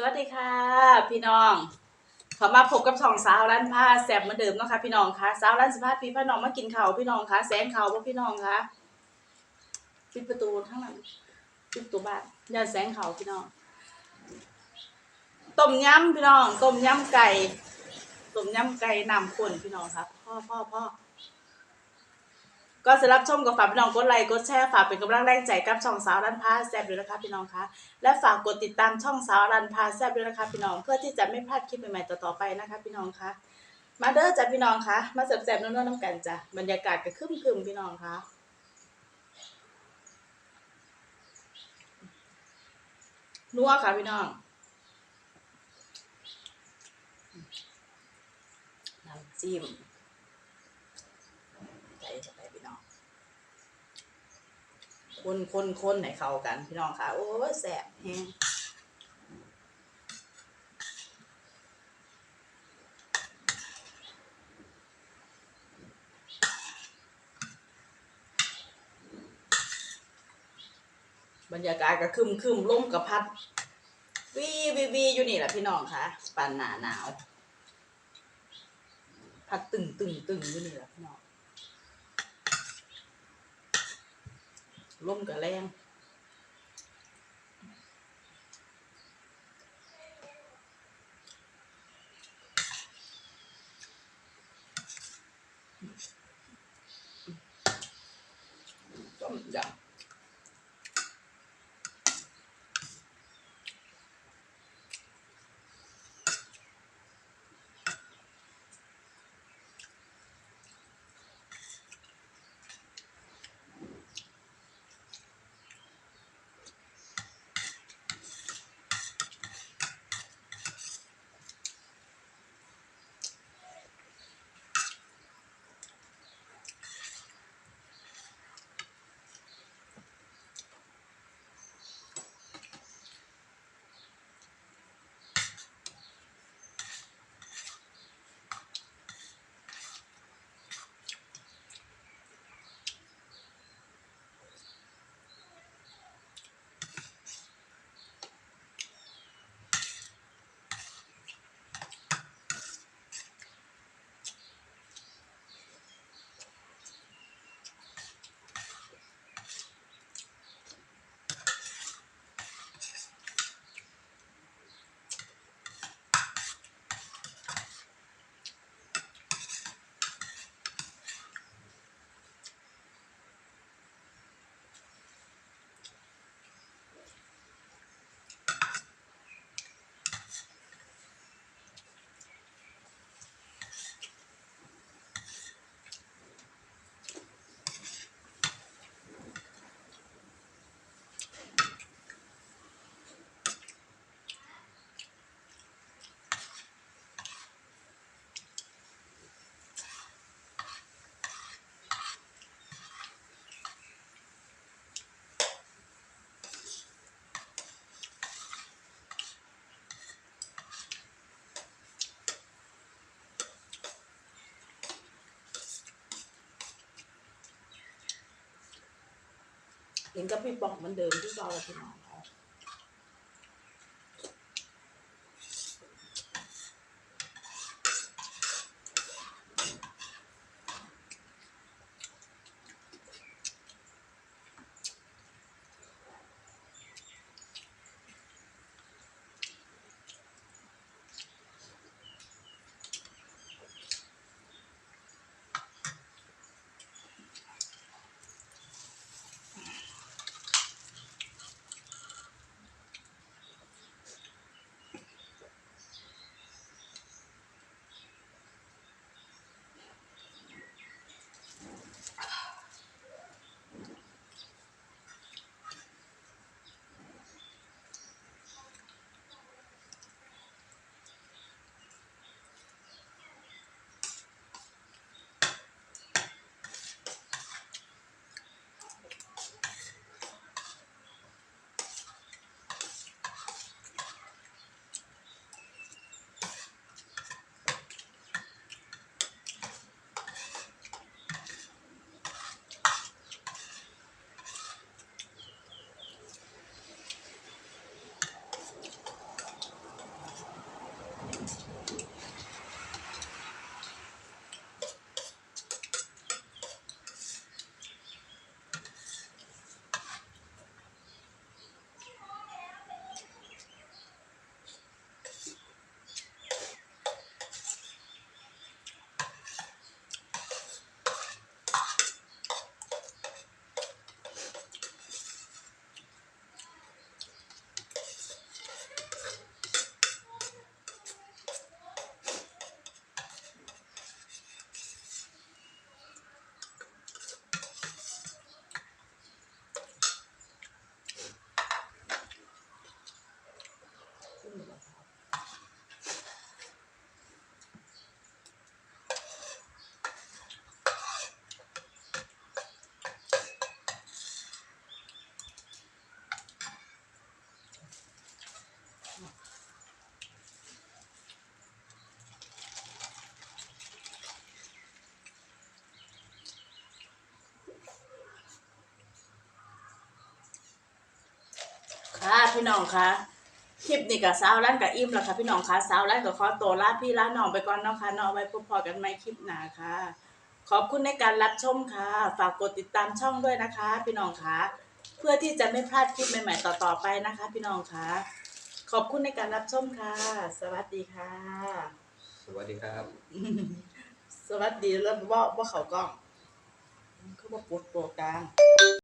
สวัสดีค่ะ พี่น้องขามาพบกับช่องสาวร้านผ้าแซ่บเหมือนเดิมนะคะพี่น้องคะสาวร้านสิบห้าปีพี่น้องมากินข้าวพี่น้องคะแสงข้าวบ่พี่น้องคะปิดประตูข้างหลังปิดประตูบ้านอย่าแสงข้าวพี่น้องต้มยำพี่น้องต้มยำไก่ต้มยำไก่น้ำข้นพี่น้องครับพ่อพ่อพ่อ ก็สำหรับชมกับฝากพี่น้องกดไลค์กดแชร์ฝากเป็นกำลังแรงใจกับช่องสาวร้านผ้าแซบด้วยนะคะพี่น้องคะและฝากกดติดตามช่องสาวรันพาแซบด้วยนะคะพี่น้องเพื่อที่จะไม่พลาดคลิปใหม่ๆต่อๆไปนะคะ พี่น้องคะมาเด้อจ้ะพี่น้องคะมาแซบๆนัวๆน้ำกันจ้ะบรรยากาศก็คึมๆพี่น้องคะนัวค่ะพี่น้องน้ำจิ้มใส่เข้าไปพี่น้อง คนคนคนให้เข้ากัน พี่น้องค่ะ โอ้ยแสบแฮงบรรยากาศก็คึมคึมลมกับพัด วีวีวีอยู่นี่แหละพี่น้องค่ะปานหนาหนาว พัดตึงตึงตึงอยู่นี่แหละพี่น้อง ลมกั เห็นกับพี่ปองเหมือนเดิมที่เราพี่น้อง พี่น้องคะคลิปนี้กับสาวร้านกับอิ่มแล้วค่ะพี่น้องคะสาวร้านกับขอตัวลาพี่ลาน้องไปก่อนเนาะค่ะเนาะไว้พบพอกันใหม่คลิปหน้าค่ะ ขอบคุณในการรับชมค่ะ ฝากกดติดตามช่องด้วยนะคะ พี่น้องคะเพื่อที่จะไม่พลาดคลิปใหม่ ๆ ต่อๆไปนะคะ พี่น้องคะขอบคุณในการรับชมค่ะ สวัสดีค่ะ สวัสดีครับ สวัสดีแล้วว่าว่าเขากล้องเขาบอกปวดตัวกลาง